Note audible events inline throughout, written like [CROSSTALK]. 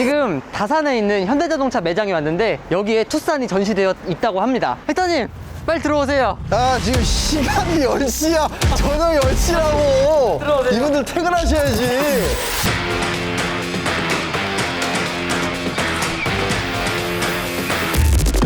지금 다산에 있는 현대자동차 매장에 왔는데 여기에 투싼이 전시되어 있다고 합니다. 회장님 빨리 들어오세요. 아 지금 시간이 10시야 저녁 10시라고 들어오세요. 이분들 퇴근하셔야지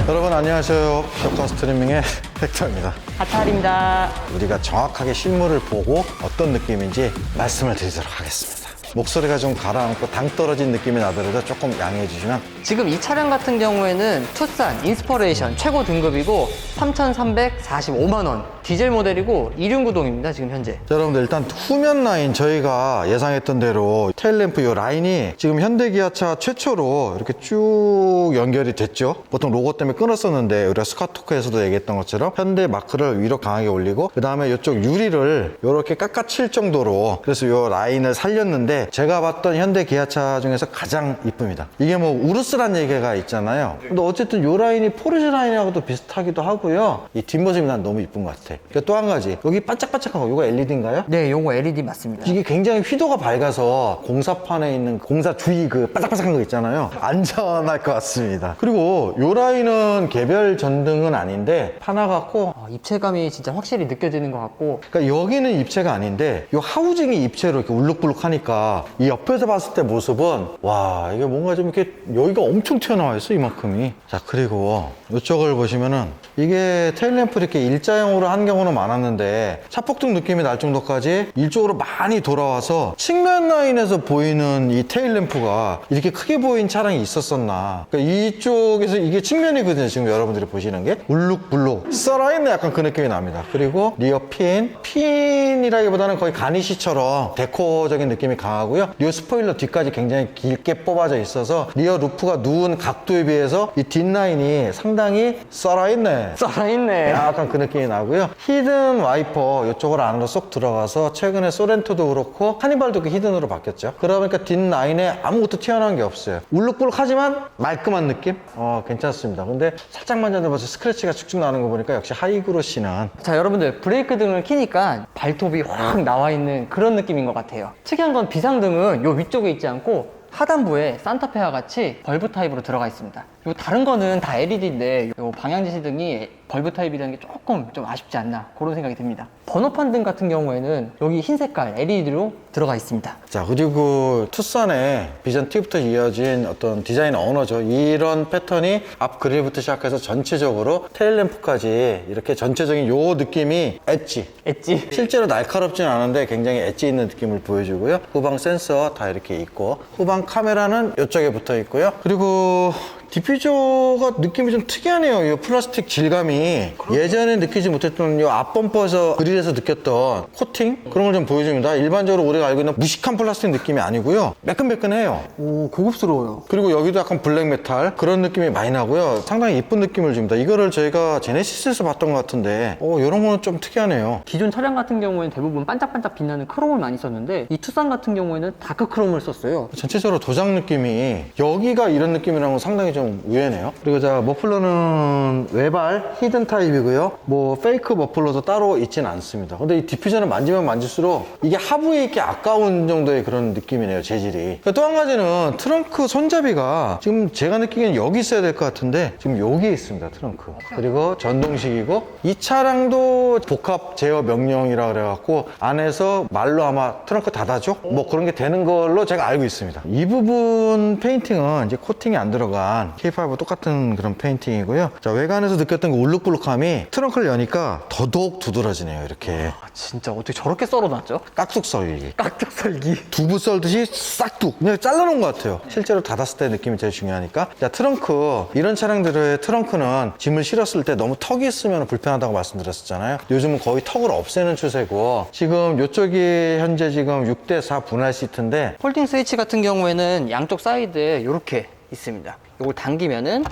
여러분 안녕하세요 셔터 스트리밍의 헥터입니다 하탈입니다. 우리가 정확하게 실물을 보고 어떤 느낌인지 말씀을 드리도록 하겠습니다 목소리가 좀 가라앉고 당 떨어진 느낌이 나더라도 조금 양해해 주시면 지금 이 차량 같은 경우에는 투싼 인스퍼레이션 최고 등급이고 3,345만 원 디젤 모델이고 이륜구동입니다 지금 현재. 자, 여러분들 일단 후면 라인 저희가 예상했던 대로 테일램프 이 라인이 지금 현대 기아차 최초로 이렇게 쭉 연결이 됐죠. 보통 로고 때문에 끊었었는데 우리가 스카토크에서도 얘기했던 것처럼 현대 마크를 위로 강하게 올리고 그 다음에 이쪽 유리를 이렇게 깎아칠 정도로 그래서 이 라인을 살렸는데 제가 봤던 현대 기아차 중에서 가장 이쁩니다. 이게 뭐 우르스란 얘기가 있잖아요. 근데 어쨌든 이 라인이 포르쉐 라인하고도 비슷하기도 하고요. 이 뒷모습이 난 너무 이쁜 것 같아. 또한 가지 여기 반짝반짝한 거 이거 LED인가요? 네, 요거 LED 맞습니다. 이게 굉장히 휘도가 밝아서 공사판에 있는 공사 주위 그 바삭바삭한 거 있잖아요. 안전할 것 같습니다. 그리고 요 라인은 개별 전등은 아닌데 하나 같고 어, 입체감이 진짜 확실히 느껴지는 것 같고 그러니까 여기는 입체가 아닌데 요 하우징이 입체로 이렇게 울룩불룩하니까 이 옆에서 봤을 때 모습은 와 이게 뭔가 좀 이렇게 여기가 엄청 튀어나와 있어 이만큼이. 자 그리고 이쪽을 보시면은 이게 테일램프 이렇게 일자형으로 한 경우는 많았는데 차폭등 느낌이 날 정도까지 일쪽으로 많이 돌아와서 측면 라인에서 보이는 이 테일램프가 이렇게 크게 보인 차량이 있었었나. 그러니까 이쪽에서 이게 측면이거든요 지금 여러분들이 보시는 게. 울룩불룩. 썰어있네 약간 그 느낌이 납니다. 그리고 리어 핀 핀이라기보다는 거의 가니시처럼 데코적인 느낌이 강 하고요 리어 스포일러 뒤까지 굉장히 길게 뽑아져 있어서 리어 루프가 누운 각도에 비해서 이 뒷라인이 상당히 썰어있네 살아있네. 약간 그 느낌이 나고요. 히든 와이퍼 이쪽으로 안으로 쏙 들어가서 최근에 소렌토도 그렇고 카니발도 그 히든으로 바뀌었죠. 그러니까 뒷라인에 아무것도 튀어나온 게 없어요. 울룩불룩하지만 말끔한 느낌? 어 괜찮습니다. 근데 살짝 만져봐서 스크래치가 쭉쭉 나는 거 보니까 역시 하이그로시는 자 여러분들 브레이크 등을 키니까 발톱이 확 나와 있는 그런 느낌인 것 같아요 특이한 건 비상 등은 요 위쪽에 있지 않고 하단부에 산타페와 같이 벌브 타입으로 들어가 있습니다 요 다른 거는 다 LED인데 요 방향 지시 등이 벌브 타입이라는 게 조금 좀 아쉽지 않나 그런 생각이 듭니다. 번호판 등 같은 경우에는 여기 흰 색깔 LED로 들어가 있습니다. 자 그리고 투싼의 비전 T부터 이어진 어떤 디자인 언어죠. 이런 패턴이 앞 그릴부터 시작해서 전체적으로 테일램프까지 이렇게 전체적인 요 느낌이 엣지. 엣지. 실제로 날카롭진 않은데 굉장히 엣지 있는 느낌을 보여주고요. 후방 센서 다 이렇게 있고 후방 카메라는 이쪽에 붙어 있고요. 그리고 디퓨저가 느낌이 좀 특이하네요. 이 플라스틱 질감이 예전에 느끼지 못했던 이 앞범퍼에서 그릴에서 느꼈던 코팅 그런 걸 좀 보여줍니다. 일반적으로 우리가 알고 있는 무식한 플라스틱 느낌이 아니고요. 매끈매끈해요. 오 고급스러워요 그리고 여기도 약간 블랙 메탈 그런 느낌이 많이 나고요. 상당히 이쁜 느낌을 줍니다. 이거를 저희가 제네시스에서 봤던 것 같은데 어, 이런 거는 좀 특이하네요. 기존 차량 같은 경우에는 대부분 반짝반짝 빛나는 크롬을 많이 썼는데 이 투싼 같은 경우에는 다크 크롬을 썼어요 전체적으로 도장 느낌이 여기가 이런 느낌이라는 건 상당히 좀 의외네요. 그리고 자 머플러는 외발 히든 타입이고요. 뭐 페이크 머플러도 따로 있지는 않습니다. 근데 이 디퓨저는 만지면 만질수록 이게 하부에 있기 아까운 정도의 그런 느낌이네요. 재질이. 또 한 가지는 트렁크 손잡이가 지금 제가 느끼기엔 여기 있어야 될 것 같은데 지금 여기에 있습니다. 트렁크. 그리고 전동식이고 이 차량도 복합 제어 명령이라 그래갖고 안에서 말로 아마 트렁크 닫아줘? 뭐 그런 게 되는 걸로 제가 알고 있습니다. 이 부분 페인팅은 이제 코팅이 안 들어간 K5 똑같은 그런 페인팅이고요. 자, 외관에서 느꼈던 그 울룩불룩함이 트렁크를 여니까 더더욱 두드러지네요. 이렇게. 아, 진짜 어떻게 저렇게 썰어놨죠? 깍둑 썰기. 깍둑 썰기 두부 썰듯이 싹둑 그냥 잘라놓은 것 같아요 실제로 닫았을 때 느낌이 제일 중요하니까 자 트렁크 이런 차량들의 트렁크는 짐을 실었을 때 너무 턱이 있으면 불편하다고 말씀드렸었잖아요 요즘은 거의 턱을 없애는 추세고 지금 이쪽이 현재 지금 6대4 분할 시트인데 폴딩 스위치 같은 경우에는 양쪽 사이드에 이렇게 있습니다. 이걸 당기면은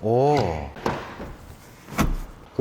오.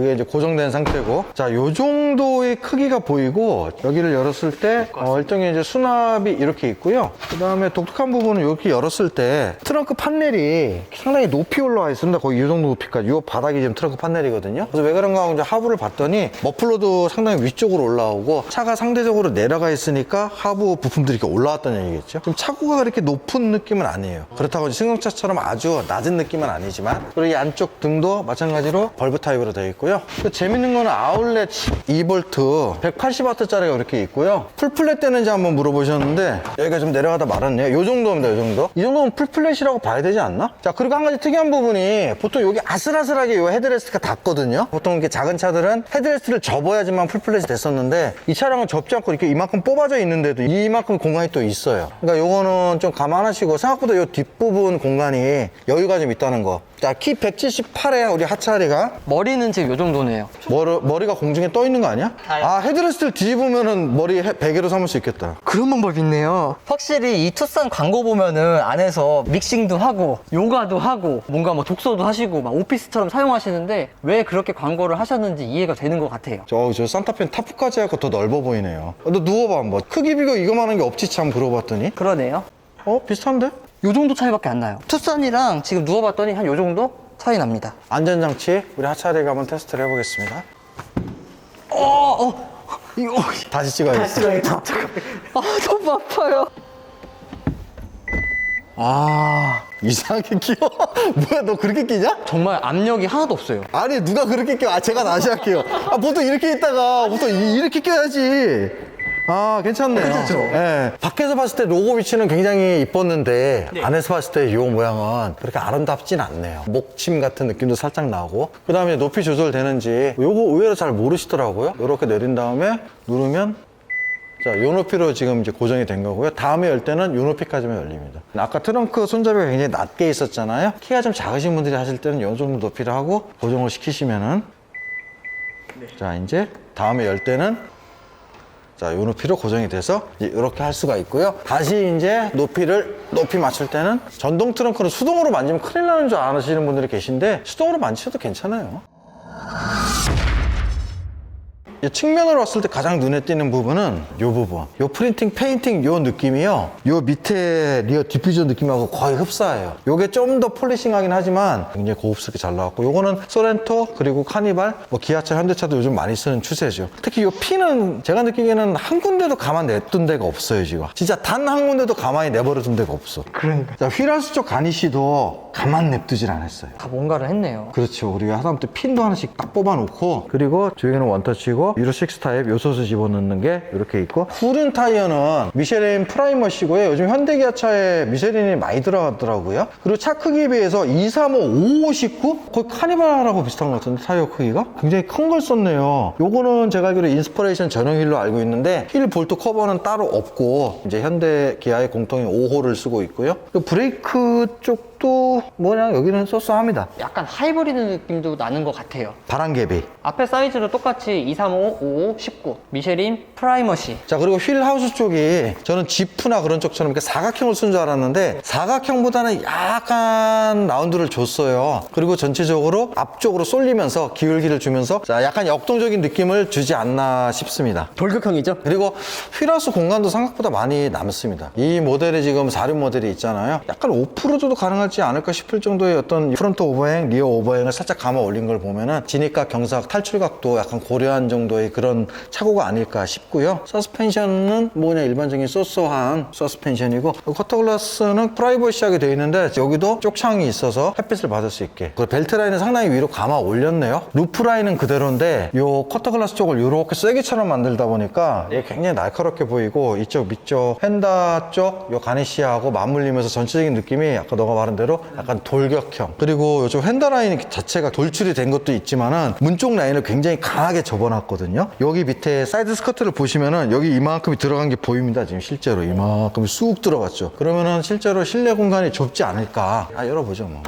그 그게 이제 고정된 상태고. 자 요 정도의 크기가 보이고 여기를 열었을 때 어, 일종의 이제 수납이 이렇게 있고요. 그 다음에 독특한 부분은 이렇게 열었을 때 트렁크 판넬이 상당히 높이 올라와 있습니다. 거의 이 정도 높이까지. 요 바닥이 지금 트렁크 판넬이거든요. 그래서 왜 그런가 하고 이제 하부를 봤더니 머플러도 상당히 위쪽으로 올라오고 차가 상대적으로 내려가 있으니까 하부 부품들이 이렇게 올라왔다는 얘기겠죠. 좀 차고가 그렇게 높은 느낌은 아니에요. 그렇다고 승용차처럼 아주 낮은 느낌은 아니지만 그리고 이 안쪽 등도 마찬가지로 벌브 타입으로 되어 있고요 그 재밌는 거는 아울렛 2V 180W짜리가 이렇게 있고요. 풀플랫 되는지 한번 물어보셨는데 여기가 좀 내려가다 말았네요. 요 정도입니다 요 정도. 이 정도면 풀플랫이라고 봐야 되지 않나? 자 그리고 한 가지 특이한 부분이 보통 여기 아슬아슬하게 요 헤드레스트가 닿거든요. 보통 이렇게 작은 차들은 헤드레스트를 접어야지만 풀플랫이 됐었는데 이 차량은 접지 않고 이렇게 이만큼 뽑아져 있는데도 이만큼 공간이 또 있어요. 그러니까 요거는 좀 감안하시고 생각보다 요 뒷부분 공간이 여유가 좀 있다는 거 자 키 178에 우리 하차리가 머리는 지금 요 정도네요. 머리, 머리가 공중에 떠 있는 거 아니야? 아니. 아 헤드레스트를 뒤집으면은 머리 해- 베개로 삼을 수 있겠다 그런 방법이 있네요. 확실히 이 투싼 광고 보면은 안에서 믹싱도 하고 요가도 하고 뭔가 뭐 독서도 하시고 막 오피스처럼 사용하시는데 왜 그렇게 광고를 하셨는지 이해가 되는 것 같아요. 저, 저 산타페는 타프까지 하고 더 넓어 보이네요 어, 너 누워봐 한번 크기 비교 이거만 한 게 없지 참 물어봤더니 그러네요. 어 비슷한데? 요 정도 차이밖에 안 나요. 투싼이랑 지금 누워봤더니 한 요 정도 차이 납니다. 안전장치 우리 하차리가 한번 테스트를 해보겠습니다 어, 어, 이거 다시 찍어야겠어 아 너무 아파요. 아 이상하게 끼워 [LAUGHS] 뭐야 너 그렇게 끼냐? 정말 압력이 하나도 없어요. 아니 누가 그렇게 끼워 아 제가 다시 할게요 아 보통 이렇게 있다가 보통 이- 이렇게 껴야지 아 괜찮네요 괜찮죠? 예. 밖에서 봤을 때 로고 위치는 굉장히 이뻤는데 안에서 봤을 때 이 모양은 그렇게 아름답진 않네요 목침 같은 느낌도 살짝 나고 그 다음에 높이 조절되는지 요거 의외로 잘 모르시더라고요 이렇게 내린 다음에 누르면 자, 요 높이로 지금 이제 고정이 된 거고요. 다음에 열 때는 요 높이까지만 열립니다. 아까 트렁크 손잡이가 굉장히 낮게 있었잖아요. 키가 좀 작으신 분들이 하실 때는 요 정도 높이를 하고 고정을 시키시면은 자, 이제 다음에 열 때는 자, 요 높이로 고정이 돼서 이렇게 할 수가 있고요. 다시 이제 높이를 높이 맞출 때는 전동 트렁크는 수동으로 만지면 큰일 나는 줄 아시는 분들이 계신데 수동으로 만지셔도 괜찮아요. 이 측면으로 왔을 때 가장 눈에 띄는 부분은 이 부분. 이 프린팅, 페인팅 요 느낌이요. 요 밑에 리어 디퓨저 느낌하고 거의 흡사해요. 요게 좀 더 폴리싱하긴 하지만 굉장히 고급스럽게 잘 나왔고 요거는 소렌토 그리고 카니발 뭐 기아차, 현대차도 요즘 많이 쓰는 추세죠. 특히 요 피는 제가 느끼기에는 한 군데도 가만 냅둔 데가 없어요 지금. 진짜 단 한 군데도 가만히 내버려 둔 데가 없어. 그러니까 자 휠하수 쪽 가니시도 가만 냅두질 않았어요. 다 뭔가를 했네요. 그렇죠. 우리가 하다못해 핀도 하나씩 딱 뽑아놓고 그리고 뒤에는 원터치고 유로 6 타입 요소수 집어넣는 게 이렇게 있고 후륜 타이어는 미쉐린 프라이머시고요. 요즘 현대기아 차에 미쉐린이 많이 들어가더라고요. 그리고 차 크기에 비해서 235, 5, 19 거의 카니발하고 비슷한 것 같은데 타이어 크기가 굉장히 큰 걸 썼네요. 요거는 제가 알기로 인스퍼레이션 전용 휠로 알고 있는데 휠 볼트 커버는 따로 없고 이제 현대 기아의 공통인 5호를 쓰고 있고요. 그 브레이크 쪽 도 뭐냐 여기는 쏘쏘합니다. 약간 하이브리드 느낌도 나는 것 같아요. 바람개비. 앞에 사이즈로 똑같이 235, 55, 19 미쉐린 프라이머시 자 그리고 휠 하우스 쪽이 저는 지프나 그런 쪽처럼 이렇게 사각형을 쓴 줄 알았는데 사각형보다는 약간 라운드를 줬어요 그리고 전체적으로 앞쪽으로 쏠리면서 기울기를 주면서 자 약간 역동적인 느낌을 주지 않나 싶습니다 돌격형이죠? 그리고 휠하우스 공간도 생각보다 많이 남습니다. 이 모델이 지금 4륜 모델이 있잖아요. 약간 오프로드도 가능 하지 않을까 싶을 정도의 어떤 프론트 오버행, 리어 오버행을 살짝 감아 올린 걸 보면은 진입각, 경사각, 탈출각도 약간 고려한 정도의 그런 차고가 아닐까 싶고요. 서스펜션은 뭐 그냥 일반적인 쏘쏘한 서스펜션이고 커터글라스는 프라이버시하게 되어 있는데 여기도 쪽창이 있어서 햇빛을 받을 수 있게 그리고 벨트 라인은 상당히 위로 감아 올렸네요. 루프 라인은 그대로인데 요 커터글라스 쪽을 이렇게 쐐기처럼 만들다 보니까 이게 굉장히 날카롭게 보이고 이쪽 밑쪽 펜다 쪽 요 가니시하고 맞물리면서 전체적인 느낌이 아까 너가 말한 대로 약간 돌격형. 그리고 요즘 펜다 라인 자체가 돌출이 된 것도 있지만은 문쪽 라인을 굉장히 강하게 접어놨거든요. 여기 밑에 사이드 스커트를 보시면은 여기 이만큼이 들어간 게 보입니다 지금 실제로. 이만큼이 쑥 들어갔죠. 그러면은 실제로 실내 공간이 좁지 않을까. 아 열어보죠 뭐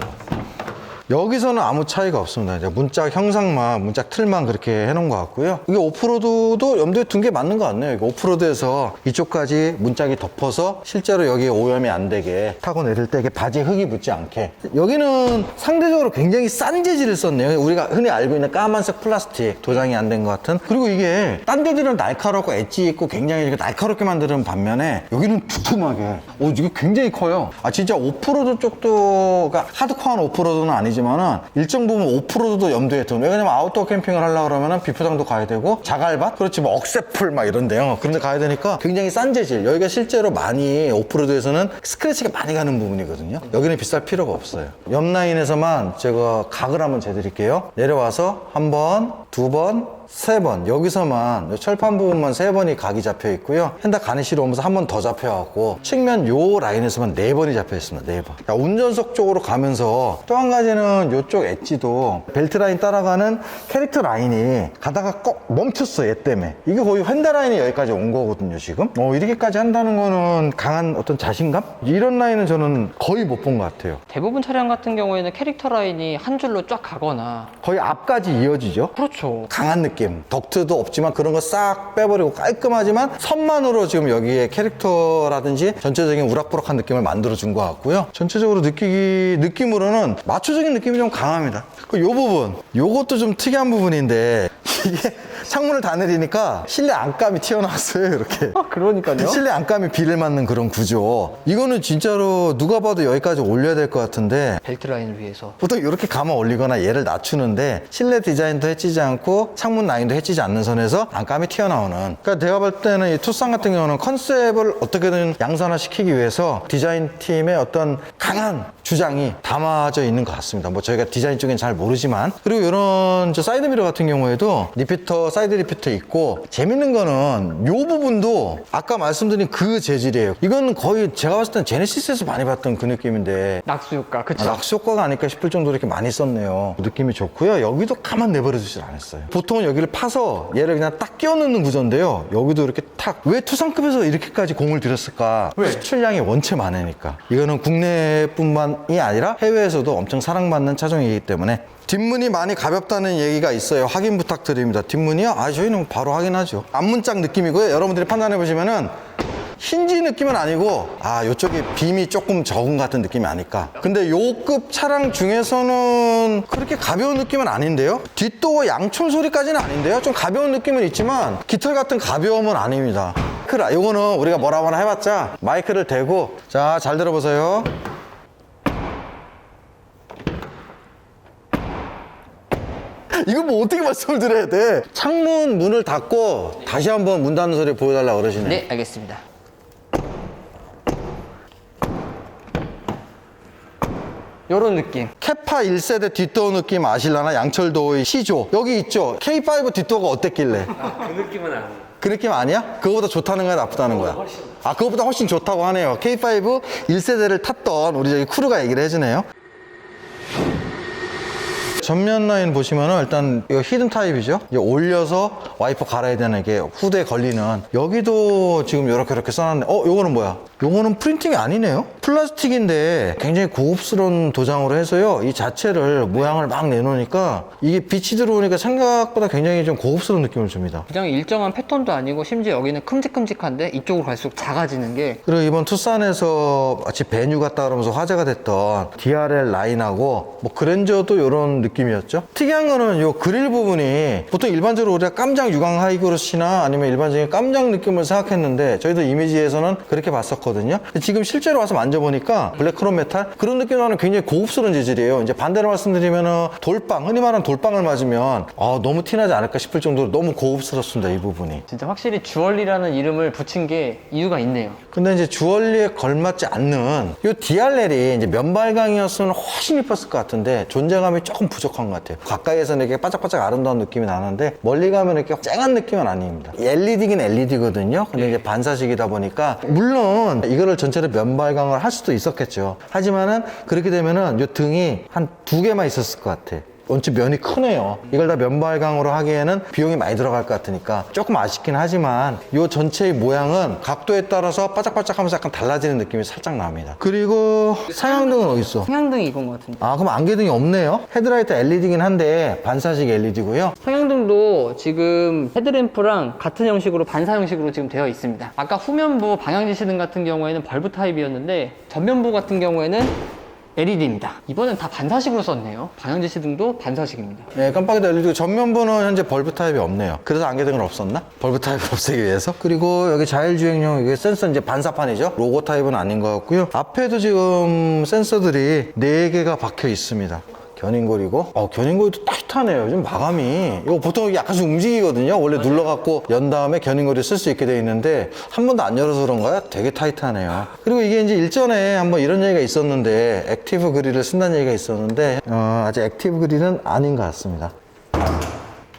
여기서는 아무 차이가 없습니다. 이제 문짝 형상만, 문짝 틀만 그렇게 해놓은 것 같고요. 이게 오프로드도 염두에 둔 게 맞는 것 같네요. 오프로드에서 이쪽까지 문짝이 덮어서 실제로 여기에 오염이 안 되게 타고 내릴 때 바지에 흙이 붙지 않게. 여기는 상대적으로 굉장히 싼 재질을 썼네요. 우리가 흔히 알고 있는 까만색 플라스틱 도장이 안 된 것 같은. 그리고 이게 딴 데들은 날카롭고 엣지 있고 굉장히 이렇게 날카롭게 만드는 반면에 여기는 두툼하게. 오, 이게 굉장히 커요. 아, 진짜 오프로드 쪽도, 그러니까 하드코어한 오프로드는 아니 지만은 일정 부분 오프로드도 염두에 둔. 왜냐면 아웃도어 캠핑을 하려고 그러면은 비포장도 가야 되고 자갈밭? 그렇지 뭐 억새풀 막 이런데요. 그런데 가야 되니까 굉장히 싼 재질. 여기가 실제로 많이 오프로드에서는 스크래치가 많이 가는 부분이거든요. 여기는 비쌀 필요가 없어요. 옆 라인에서만 제가 각을 한번 재드릴게요. 내려와서 한 번, 두 번, 세 번. 여기서만 요 철판 부분만 세 번이 각이 잡혀 있고요. 핸다 가니시로 오면서 한 번 더 잡혀갖고 측면 요 라인에서만 네 번이 잡혀 있습니다. 네 번. 자, 운전석 쪽으로 가면서 또 한 가지는 요쪽 엣지도 벨트 라인 따라가는 캐릭터 라인이 가다가 꼭 멈췄어 얘 때문에. 이게 거의 휀다 라인이 여기까지 온 거거든요 지금. 어 이렇게까지 한다는 거는 강한 어떤 자신감? 이런 라인은 저는 거의 못 본 것 같아요. 대부분 차량 같은 경우에는 캐릭터 라인이 한 줄로 쫙 가거나 거의 앞까지 이어지죠. 그렇죠. 강한 느낌. 덕트도 없지만 그런 거 싹 빼버리고 깔끔하지만 선만으로 지금 여기에 캐릭터라든지 전체적인 우락부락한 느낌을 만들어준 것 같고요. 전체적으로 느끼기, 느낌으로는 마초적인 느낌이 좀 강합니다. 그요 부분. 요것도 좀 특이한 부분인데 [LAUGHS] 이게 창문을 다 내리니까 실내 안감이 튀어나왔어요. 이렇게. 아, 그러니까요. 실내 안감이 비를 맞는 그런 구조. 이거는 진짜로 누가 봐도 여기까지 올려야 될 것 같은데 벨트 라인을 위해서. 보통 이렇게 감아 올리거나 얘를 낮추는데 실내 디자인도 해치지 않고 창문 라인도 해치지 않는 선에서 안감이 튀어나오는 그러니까 제가 볼 때는 이 투싼 같은 경우는 컨셉을 어떻게든 양산화시키기 위해서 디자인 팀의 어떤 강한 주장이 담아져 있는 것 같습니다 뭐 저희가 디자인 쪽엔 잘 모르지만 그리고 이런 저 사이드 미러 같은 경우에도 리피터 사이드 리피터 있고 재밌는 거는 요 부분도 아까 말씀드린 그 재질이에요 이건 거의 제가 봤을 땐 제네시스에서 많이 봤던 그 느낌인데 낙수 효과. 그쵸. 아, 낙수 효과가 아닐까 싶을 정도로 이렇게 많이 썼네요. 느낌이 좋고요. 여기도 가만 내버려 두질 않았어요. 보통은 여기를 파서 얘를 그냥 딱 끼워 넣는 구조인데요. 여기도 이렇게 탁. 왜 투상급에서 이렇게까지 공을 들였을까? 왜? 수출량이 원체 많으니까. 이거는 국내뿐만이 아니라 해외에서도 엄청 사랑받는 차종이기 때문에 뒷문이 많이 가볍다는 얘기가 있어요. 확인 부탁드립니다. 뒷문이요? 아, 저희는 바로 확인하죠. 앞문짝 느낌이고요. 여러분들이 판단해 보시면은 힌지 느낌은 아니고 아 요쪽에 빔이 조금 적은 같은 느낌이 아닐까. 근데 요 급 차량 중에서는 그렇게 가벼운 느낌은 아닌데요? 뒷도어 양철 소리까지는 아닌데요? 좀 가벼운 느낌은 있지만 깃털 같은 가벼움은 아닙니다. 그라 요거는 우리가 뭐라고 하나 해봤자 마이크를 대고 자 잘 들어보세요. 이거 뭐 어떻게 말씀을 드려야 돼? 창문 문을 닫고 다시 한번 문 닫는 소리 보여달라 그러시네. 네, 알겠습니다. 요런 느낌. 캐파 1세대 뒷도어 느낌 아실라나? 양철도의 시조. 여기 있죠? K5 뒷도어가 어땠길래? 그 느낌은 아니에요. 그 느낌 아니야? 그거보다 좋다는 거야, 나쁘다는 거야? 아, 그거보다 훨씬 좋다고 하네요. K5 1세대를 탔던 우리 저기 크루가 얘기를 해주네요. 전면 라인 보시면은 일단 이거 히든 타입이죠. 올려서 와이퍼 갈아야 되는 게 후드에 걸리는 여기도 지금 이렇게 이렇게 써놨네. 어, 요거는 뭐야? 요거는 프린팅이 아니네요. 플라스틱인데 굉장히 고급스러운 도장으로 해서요. 이 자체를 모양을 막 내놓으니까 이게 빛이 들어오니까 생각보다 굉장히 좀 고급스러운 느낌을 줍니다. 그냥 일정한 패턴도 아니고 심지어 여기는 큼직큼직한데 이쪽으로 갈수록 작아지는 게 그리고 이번 투싼에서 마치 베뉴 같다 그러면서 화제가 됐던 DRL 라인하고 뭐 그랜저도 이런 느낌이었죠. 특이한 거는 이 그릴 부분이 보통 일반적으로 우리가 깜장 유광 하이그로시나 아니면 일반적인 깜장 느낌을 생각했는데 저희도 이미지에서는 그렇게 봤었거든요. 근데 지금 실제로 와서 만져보니까 블랙 크롬 메탈 그런 느낌 나는 굉장히 고급스러운 재질이에요. 이제 반대로 말씀드리면은 돌빵 흔히 말하는 돌빵을 맞으면 아, 너무 티나지 않을까 싶을 정도로 너무 고급스럽습니다. 이 부분이. 진짜 확실히 주얼리라는 이름을 붙인 게 이유가 있네요. 근데 이제 주얼리에 걸맞지 않는 이 DRL이 이제 면발광이었으면 훨씬 이뻤을 것 같은데 존재감이 조금 부족한 것 같아요. 가까이에서는 이렇게 바짝바짝 아름다운 느낌이 나는데 멀리 가면 이렇게 쨍한 느낌은 아닙니다. LED긴 LED거든요. 근데 이제 반사식이다 보니까 물론 이거를 전체를 면발광을 할 수도 있었겠죠. 하지만은 그렇게 되면은 이 등이 한 두 개만 있었을 것 같아. 원체 면이 크네요. 이걸 다 면발광으로 하기에는 비용이 많이 들어갈 것 같으니까 조금 아쉽긴 하지만 이 전체의 모양은 각도에 따라서 바짝바짝 하면서 약간 달라지는 느낌이 살짝 납니다. 그리고 상향등은 어디 있어? 상향등이 이건 것 같은데. 아 그럼 안개등이 없네요. 헤드라이트 LED긴 한데 반사식 LED고요. 상향등도 지금 헤드램프랑 같은 형식으로 반사 형식으로 지금 되어 있습니다. 아까 후면부 방향지시등 같은 경우에는 벌브 타입이었는데 전면부 같은 경우에는 LED입니다. 이번엔 다 반사식으로 썼네요. 방향지시등도 반사식입니다. 네, 깜빡이도 LED 전면부는 현재 벌브 타입이 없네요. 그래서 안개등은 없었나? 벌브 타입을 [LAUGHS] 없애기 위해서. 그리고 여기 자율주행용 이게 센서 이제 반사판이죠. 로고 타입은 아닌 것 같고요. 앞에도 지금 센서들이 4개가 박혀 있습니다. 견인고리고? 어 견인고리도 타이트하네요. 좀 마감이. 이거 보통 약간씩 움직이거든요. 원래 눌러갖고 연 다음에 견인고리 쓸수 있게 되어 있는데 한 번도 안 열어서 그런가요? 되게 타이트하네요. 그리고 이게 이제 일전에 한번 이런 얘기가 있었는데 액티브 그릴을 쓴다는 얘기가 있었는데 어, 아직 액티브 그릴은 아닌 것 같습니다.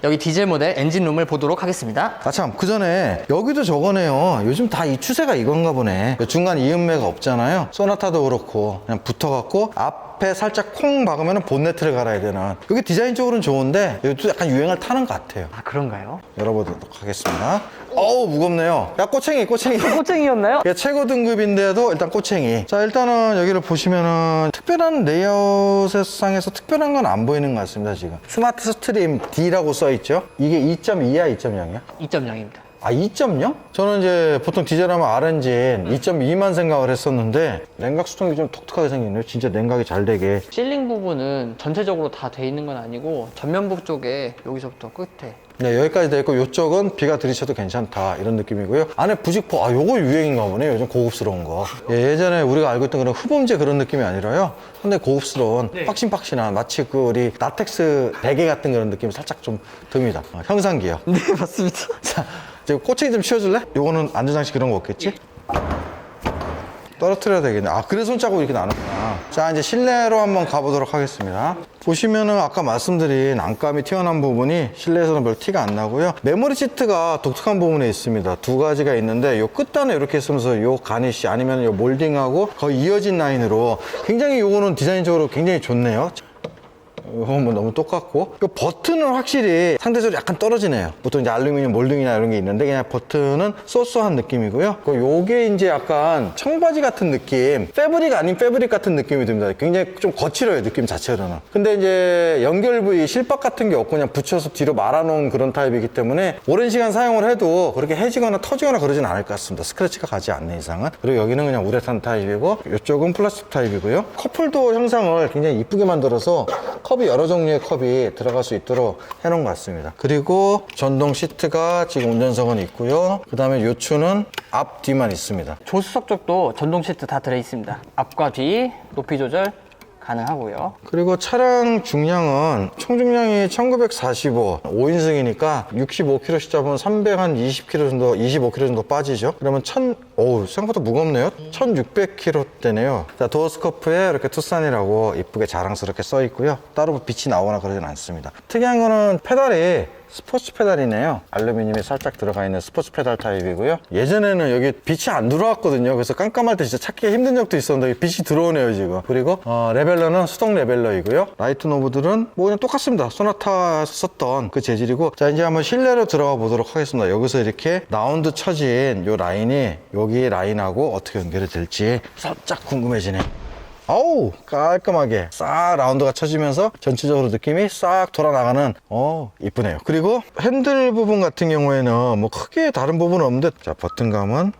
여기 디젤 모델 엔진룸을 보도록 하겠습니다. 아 참. 그 전에 여기도 저거네요. 요즘 다 이 추세가 이건가 보네. 중간 이음매가 없잖아요. 소나타도 그렇고 그냥 붙어갖고 앞 에 살짝 콩 박으면 본네트를 갈아야 되는 여기 디자인적으로는 좋은데 여기도 약간 유행을 타는 것 같아요 아 그런가요? 열어보도록 하겠습니다 어우 무겁네요 야 꼬챙이 꼬챙이 꼬챙이였나요? 이게 최고 등급인데도 일단 꼬챙이 자 일단은 여기를 보시면은 특별한 레이아웃상에서 특별한 건 안 보이는 것 같습니다 지금 스마트 스트림 D라고 써있죠 이게 2.2야 2.0이야? 2.0입니다. 아 2.0? 저는 이제 보통 디젤하면 R엔진 2.2만 생각을 했었는데 냉각 수통이 좀 독특하게 생겼네요. 진짜 냉각이 잘 되게. 실링 부분은 전체적으로 다 돼 있는 건 아니고 전면부 쪽에 여기서부터 끝에. 네 여기까지 돼 있고 이쪽은 비가 들이쳐도 괜찮다 이런 느낌이고요. 안에 부직포 아 요거 유행인가 보네 요즘 고급스러운 거. 예, 전에 우리가 알고 있던 그런 흡음재 그런 느낌이 아니라요. 근데 고급스러운 빡신빡신한 마치 그 우리 라텍스 베개 같은 그런 느낌이 살짝 좀 듭니다. 어, 형상기요. 네 맞습니다. [LAUGHS] 자 이제 꼬챙이 좀 치워줄래? 요거는 안전장치 그런 거 없겠지? 떨어뜨려야 되겠네. 아, 그래 손자국 이렇게 나는구나. 자, 이제 실내로 한번 가보도록 하겠습니다. 보시면은 아까 말씀드린 안감이 튀어나온 부분이 실내에서는 별 티가 안 나고요. 메모리 시트가 독특한 부분에 있습니다. 두 가지가 있는데 요 끝단에 이렇게 있으면서 요 가니쉬 아니면 요 몰딩하고 거의 이어진 라인으로 굉장히 요거는 디자인적으로 굉장히 좋네요. 이건 뭐 너무 똑같고 이 버튼은 확실히 상대적으로 약간 떨어지네요. 보통 이제 알루미늄 몰딩이나 이런 게 있는데 그냥 버튼은 쏘쏘한 느낌이고요. 그 요게 이제 약간 청바지 같은 느낌 패브릭 아닌 패브릭 같은 느낌이 듭니다. 굉장히 좀 거칠어요 느낌 자체로는. 근데 이제 연결 부위 실밥 같은 게 없고 그냥 붙여서 뒤로 말아놓은 그런 타입이기 때문에 오랜 시간 사용을 해도 그렇게 해지거나 터지거나 그러진 않을 것 같습니다. 스크래치가 가지 않는 이상은. 그리고 여기는 그냥 우레탄 타입이고 이쪽은 플라스틱 타입이고요. 컵홀더 형상을 굉장히 이쁘게 만들어서 컵이 여러 종류의 컵이 들어갈 수 있도록 해놓은 것 같습니다. 그리고 전동 시트가 지금 운전석은 있고요. 그 다음에 요추는 앞, 뒤만 있습니다. 조수석 쪽도 전동 시트 다 들어 있습니다. 앞과 뒤 높이 조절 가능하고요. 그리고 차량 중량은 총 중량이 1945, 5인승이니까 65kg씩 잡으면 320kg 정도, 25kg 정도 빠지죠. 그러면 1000, 어우, 생각보다 무겁네요. 1600kg대네요. 자, 도어 스커프에 이렇게 투싼이라고 이쁘게 자랑스럽게 써 있고요. 따로 빛이 나오거나 그러진 않습니다. 특이한 거는 페달이 스포츠 페달이네요. 알루미늄이 살짝 들어가 있는 스포츠 페달 타입이고요. 예전에는 여기 빛이 안 들어왔거든요. 그래서 깜깜할 때 진짜 찾기가 힘든 적도 있었는데 빛이 들어오네요, 지금. 그리고 어, 레벨러는 수동 레벨러이고요. 라이트 노브들은 뭐 그냥 똑같습니다. 소나타 썼던 그 재질이고 자, 이제 한번 실내로 들어가 보도록 하겠습니다. 여기서 이렇게 라운드 쳐진 요 라인이 여기 라인하고 어떻게 연결이 될지 살짝 궁금해지네. 아우 깔끔하게 싹 라운드가 쳐지면서 전체적으로 느낌이 싹 돌아 나가는 어 이쁘네요. 그리고 핸들 부분 같은 경우에는 뭐 크게 다른 부분은 없는데 자 버튼감은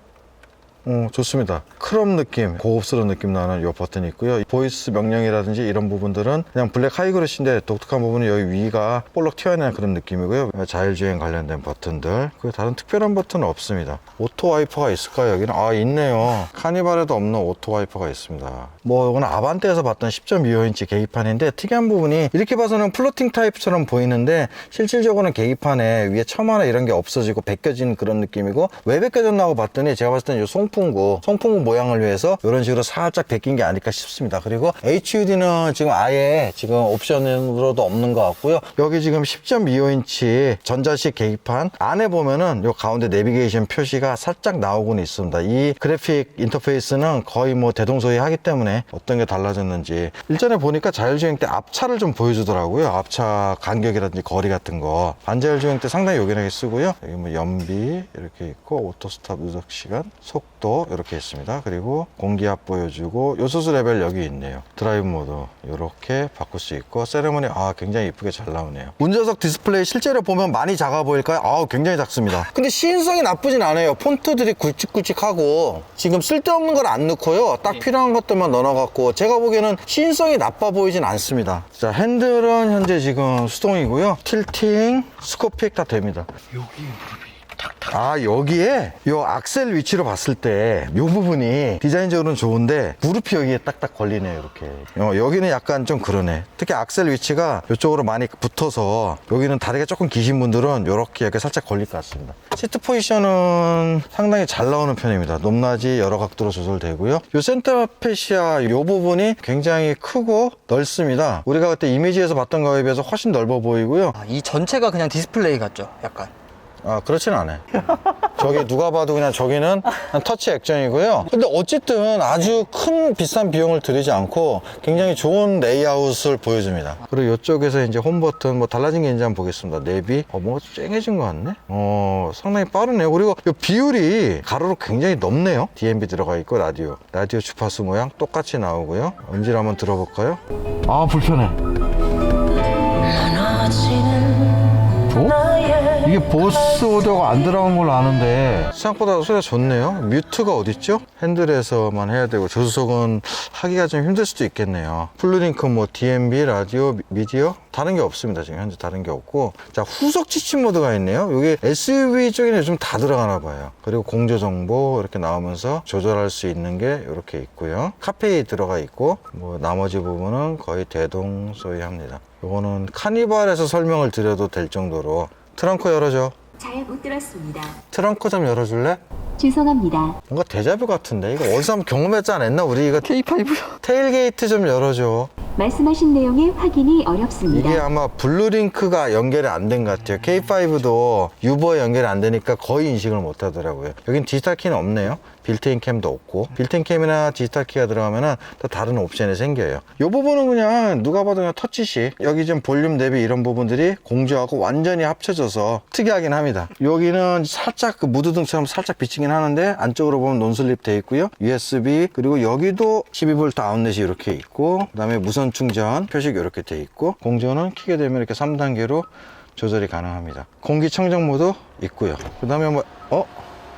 어, 좋습니다. 크롬 느낌, 고급스러운 느낌 나는 이 버튼이 있고요. 보이스 명령이라든지 이런 부분들은 그냥 블랙 하이그릇인데 독특한 부분은 여기 위가 볼록 튀어나오는 그런 느낌이고요. 자율주행 관련된 버튼들. 그 다른 특별한 버튼은 없습니다. 오토 와이퍼가 있을까요? 여기는? 아, 있네요. 카니발에도 없는 오토 와이퍼가 있습니다. 뭐, 이건 아반떼에서 봤던 10.25인치 계기판인데 특이한 부분이 이렇게 봐서는 플로팅 타입처럼 보이는데 실질적으로는 계기판에 위에 첨화나 이런 게 없어지고 벗겨진 그런 느낌이고 왜 벗겨졌나고 봤더니 제가 봤을 때는 이송 송풍구, 송풍구 모양을 위해서 이런 식으로 살짝 베낀 게 아닐까 싶습니다. 그리고 HUD는 지금 아예 지금 옵션으로도 없는 것 같고요. 여기 지금 10.25인치 전자식 계기판 안에 보면은 요 가운데 내비게이션 표시가 살짝 나오고는 있습니다. 이 그래픽 인터페이스는 거의 뭐 대동소이하기 때문에 어떤 게 달라졌는지 일전에 보니까 자율주행 때 앞차를 좀 보여주더라고요. 앞차 간격이라든지 거리 같은 거 반자율 주행 때 상당히 요긴하게 쓰고요. 여기 뭐 연비 이렇게 있고 오토스탑 누적 시간, 속도 이렇게 있습니다. 그리고 공기압 보여주고 요소수 레벨 여기 있네요. 드라이브 모드 이렇게 바꿀 수 있고 세레머니 아 굉장히 이쁘게 잘 나오네요. 운전석 디스플레이 실제로 보면 많이 작아 보일까요? 아 굉장히 작습니다. 근데 시인성이 나쁘진 않아요. 폰트들이 굵직굵직하고 지금 쓸데없는 걸 안 넣고요. 딱 필요한 것들만 넣어갖고 제가 보기에는 시인성이 나빠 보이진 않습니다. 자 핸들은 현재 지금 수동이고요. 틸팅, 스코픽 다 됩니다. 아 여기에 요 악셀 위치로 봤을 때 요 부분이 디자인적으로는 좋은데 무릎이 여기에 딱딱 걸리네요 이렇게. 어, 여기는 약간 좀 그러네. 특히 악셀 위치가 이쪽으로 많이 붙어서 여기는 다리가 조금 기신 분들은 이렇게 이렇게 살짝 걸릴 것 같습니다. 시트 포지션은 상당히 잘 나오는 편입니다. 높낮이 여러 각도로 조절되고요. 요 센터 페시아 요 부분이 굉장히 크고 넓습니다. 우리가 그때 이미지에서 봤던 거에 비해서 훨씬 넓어 보이고요. 아, 이 전체가 그냥 디스플레이 같죠? 약간. 아, 그렇진 않아요. 저기 누가 봐도 그냥 저기는 그냥 터치 액정이고요. 근데 어쨌든 아주 큰 비싼 비용을 들이지 않고 굉장히 좋은 레이아웃을 보여줍니다. 그리고 이쪽에서 이제 홈 버튼 뭐 달라진 게 있는지 한번 보겠습니다. 내비. 어, 뭔가 좀 쨍해진 것 같네? 어, 상당히 빠르네요. 그리고 이 비율이 가로로 굉장히 넓네요. DMB 들어가 있고 라디오. 라디오 주파수 모양 똑같이 나오고요. 음질 한번 들어볼까요? 아, 불편해. 어? 이게 보스 오디오가 안 들어간 걸로 아는데. 생각보다 소리가 좋네요. 뮤트가 어딨죠? 핸들에서만 해야 되고 저수석은 하기가 좀 힘들 수도 있겠네요. 플루링크 뭐 DMB 라디오 미디어? 다른 게 없습니다 지금 현재 다른 게 없고. 자 후속 지침 모드가 있네요. 이게 SUV 쪽에는 요즘 다 들어가나 봐요. 그리고 공조 정보 이렇게 나오면서 조절할 수 있는 게 이렇게 있고요. 카페이 들어가 있고 뭐 나머지 부분은 거의 대동소이합니다. 이거는 카니발에서 설명을 드려도 될 정도로 트렁크 열어줘. 잘 못 들었습니다. 트렁크 좀 열어줄래? 죄송합니다. 뭔가 데자뷰 같은데 이거 어디서 한번 경험했지 않았나? 우리 이거 K5요. 테일게이트 좀 열어줘. 말씀하신 내용의 확인이 어렵습니다. 이게 아마 블루링크가 연결이 안 된 것 같아요. K5도 유버에 연결이 안 되니까 거의 인식을 못 하더라고요. 여긴 디지털 키는 없네요. 빌트인 캠도 없고 빌트인 캠이나 디지털 키가 들어가면은 또 다른 옵션이 생겨요. 이 부분은 그냥 누가 봐도 그냥 터치식 여기 좀 볼륨 대비 이런 부분들이 공조하고 완전히 합쳐져서 특이하긴 합니다. 여기는 살짝 그 무드등처럼 살짝 비치긴 하는데 안쪽으로 보면 논슬립 돼 있고요. USB 그리고 여기도 12V 아웃렛이 이렇게 있고 그 다음에 무선 충전 표식 이렇게 돼 있고 공조는 키게 되면 이렇게 3단계로 조절이 가능합니다. 공기청정 모드 있고요. 그 다음에 뭐 어?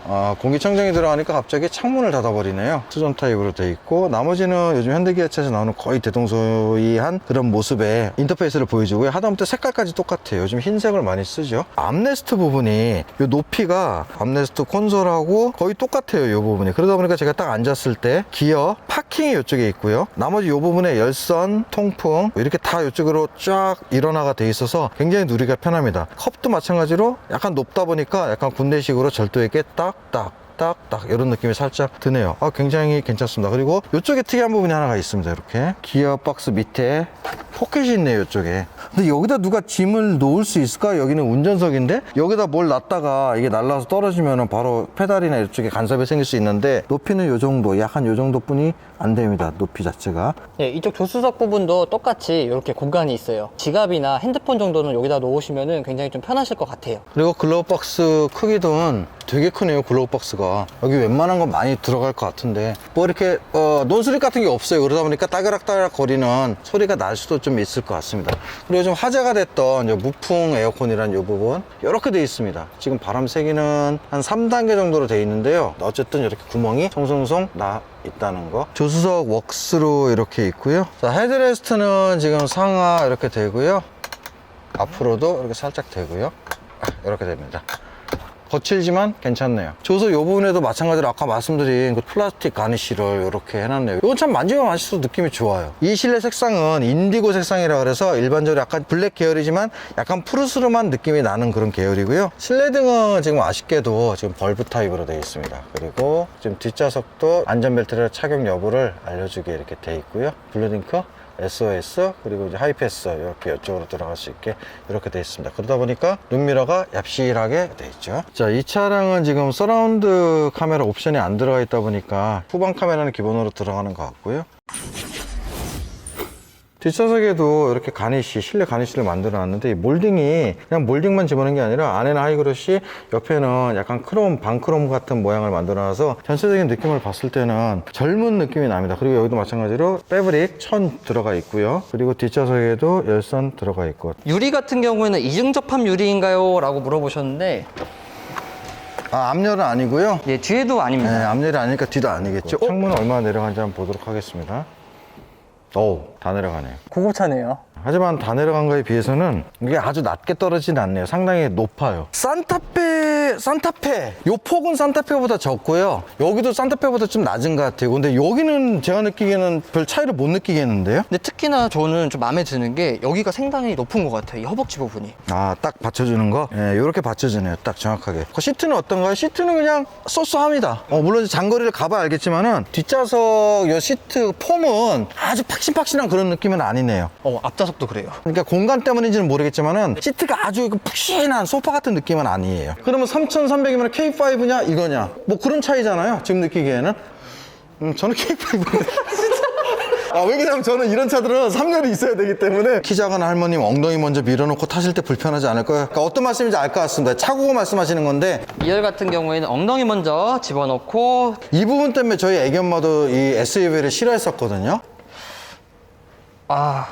아, 공기청정이 들어가니까 갑자기 창문을 닫아버리네요. 투존 타입으로 돼 있고 나머지는 요즘 현대기아차에서 나오는 거의 대동소이한 그런 모습의 인터페이스를 보여주고요. 하다못해 색깔까지 똑같아요. 요즘 흰색을 많이 쓰죠. 암레스트 부분이 이 높이가 암레스트 콘솔하고 거의 똑같아요. 이 부분이. 그러다 보니까 제가 딱 앉았을 때 기어 파킹이 이쪽에 있고요. 나머지 이 부분에 열선, 통풍 이렇게 다 이쪽으로 쫙 일어나가 돼 있어서 굉장히 누리기가 편합니다. 컵도 마찬가지로 약간 높다 보니까 약간 군대식으로 절도 있게 딱딱 딱딱 이런 느낌이 살짝 드네요. 아 굉장히 괜찮습니다. 그리고 이쪽에 특이한 부분이 하나가 있습니다 이렇게. 기어 박스 밑에 포켓이 있네요 이쪽에. 근데 여기다 누가 짐을 놓을 수 있을까? 여기는 운전석인데 여기다 뭘 놨다가 이게 날라서 떨어지면 바로 페달이나 이쪽에 간섭이 생길 수 있는데 높이는 요 정도 약간 요 정도뿐이 안 됩니다. 높이 자체가. 네, 이쪽 조수석 부분도 똑같이 이렇게 공간이 있어요. 지갑이나 핸드폰 정도는 여기다 놓으시면 굉장히 좀 편하실 것 같아요. 그리고 글로우박스 크기도 되게 크네요 글로우박스가. 여기 웬만한 건 많이 들어갈 것 같은데. 뭐 이렇게 어, 논수리 같은 게 없어요. 그러다 보니까 따그락따그락 거리는 소리가 날 수도 좀 있을 것 같습니다. 그리고 좀 화제가 됐던 요 무풍 에어컨이라는 요 부분 이렇게 돼 있습니다. 지금 바람 세기는 한 3단계 정도로 돼 있는데요. 어쨌든 이렇게 구멍이 송송송 나 있다는 거? 조수석 웍스로 이렇게 있고요. 자 헤드레스트는 지금 상하 이렇게 되고요. 앞으로도 이렇게 살짝 되고요. 이렇게 됩니다 거칠지만 괜찮네요. 저도 이 부분에도 마찬가지로 아까 말씀드린 그 플라스틱 가니쉬를 이렇게 해놨네요. 이건 참 만지면 만질수록 느낌이 좋아요. 이 실내 색상은 인디고 색상이라 그래서 일반적으로 약간 블랙 계열이지만 약간 푸르스름한 느낌이 나는 그런 계열이고요. 실내 등은 지금 아쉽게도 지금 벌브 타입으로 되어 있습니다. 그리고 지금 뒷좌석도 안전벨트를 착용 여부를 알려주게 이렇게 되어 있고요. 블루딩크 SOS 그리고 이제 하이패스 이렇게 이쪽으로 들어갈 수 있게 이렇게 되어 있습니다. 그러다 보니까 룸미러가 얍실하게 되어 있죠. 자, 이 차량은 지금 서라운드 카메라 옵션이 안 들어가 있다 보니까 후방 카메라는 기본으로 들어가는 것 같고요. 뒷좌석에도 이렇게 가니쉬, 실내 가니쉬를 만들어 놨는데 이 몰딩이 그냥 몰딩만 집어넣은 게 아니라 안에는 하이그로시, 옆에는 약간 크롬, 반크롬 같은 모양을 만들어 놔서 전체적인 느낌을 봤을 때는 젊은 느낌이 납니다. 그리고 여기도 마찬가지로 패브릭 천 들어가 있고요. 그리고 뒷좌석에도 열선 들어가 있고 유리 같은 경우에는 이중 접합 유리인가요? 라고 물어보셨는데 아, 앞열은 아니고요. 예, 뒤에도 네, 아닙니다. 앞열이 아니니까 뒤도 아니겠죠. 창문은 얼마나 내려간지 한번 보도록 하겠습니다. 어우, 다 내려가네요. 고급차네요. 하지만 다 내려간 거에 비해서는 이게 아주 낮게 떨어지진 않네요. 상당히 높아요. 산타페, 산타페. 요 폭은 산타페보다 적고요. 여기도 산타페보다 좀 낮은 것 같아요. 근데 여기는 제가 느끼기에는 별 차이를 못 느끼겠는데요? 근데 특히나 저는 좀 마음에 드는 게 여기가 상당히 높은 것 받쳐요. 이 허벅지 부분이. 아, 딱 받쳐주는 거? 예, 이렇게 받쳐주네요. 딱 정확하게. 그 시트는 어떤가요? 시트는 그냥 쏘쏘합니다. 어, 물론 장거리를 가봐야 알겠지만은 뒷좌석 요 시트 폼은 아주 팍신팍신한 그런 느낌은 아니네요. 어, 앞좌석 도 그래요. 그러니까 공간 때문인지는 모르겠지만은 시트가 아주 그 푹신한 소파 같은 느낌은 아니에요. 그러면 3,300이면 K5냐 이거냐 뭐 그런 차이잖아요. 지금 느끼기에는 음, 저는 K5인데. [LAUGHS] 아, 왜 그러냐면 저는 이런 차들은 3열이 있어야 되기 때문에 키 작은 할머님 엉덩이 먼저 밀어놓고 타실 때 불편하지 않을 거예요. 그러니까 어떤 말씀인지 알 것 같습니다. 차고고 말씀하시는 건데 2열 같은 경우에는 엉덩이 먼저 집어넣고 이 부분 때문에 저희 애기 엄마도 이 SUV를 싫어했었거든요. 아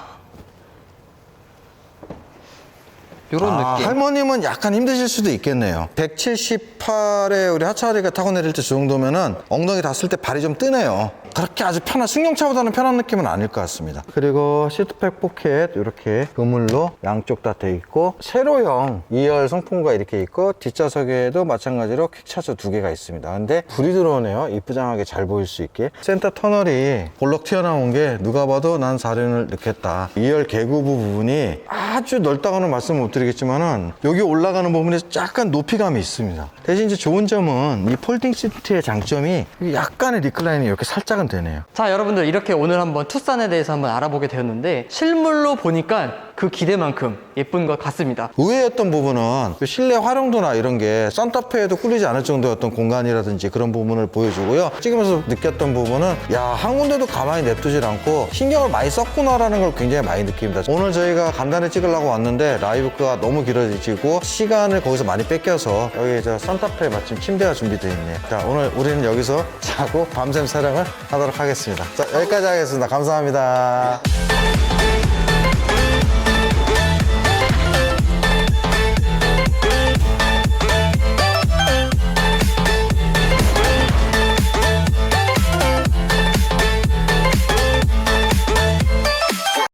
요런 아, 느낌. 할머님은 약간 힘드실 수도 있겠네요. 178에 우리 하차리가 타고 내릴 때 저 정도면은 엉덩이 닿았을 때 발이 좀 뜨네요. 그렇게 아주 편한, 승용차보다는 편한 느낌은 아닐 것 같습니다. 그리고 시트팩 포켓 이렇게 그물로 양쪽 다 돼 있고 세로형 2열 송풍구가 이렇게 있고 뒷좌석에도 마찬가지로 퀵차저 두 개가 있습니다. 근데 불이 들어오네요. 이쁘장하게 잘 보일 수 있게. 센터 터널이 볼록 튀어나온 게 누가 봐도 난 사륜을 넣겠다. 2열 개구부 부분이 아주 넓다고는 말씀 못 드리겠지만은 여기 올라가는 부분에 약간 높이감이 있습니다. 대신 이제 좋은 점은 이 폴딩 시트의 장점이 약간의 리클라인이 이렇게 살짝은 되네요. 자 여러분들 이렇게 오늘 한번 투싼에 대해서 한번 알아보게 되었는데 실물로 보니까 그 기대만큼 예쁜 것 같습니다. 의외였던 부분은 그 실내 활용도나 이런 게 산타페에도 꿀리지 않을 정도였던 공간이라든지 그런 부분을 보여주고요. 찍으면서 느꼈던 부분은 야, 한 군데도 가만히 냅두질 않고 신경을 많이 썼구나라는 걸 굉장히 많이 느낍니다. 오늘 저희가 간단히 찍으려고 왔는데 라이브가 너무 길어지고 시간을 거기서 많이 뺏겨서 여기 저 산타페 마침 침대가 준비되어 있네요. 자, 오늘 우리는 여기서 자고 밤샘 촬영을 하도록 하겠습니다. 자, 여기까지 하겠습니다. 감사합니다.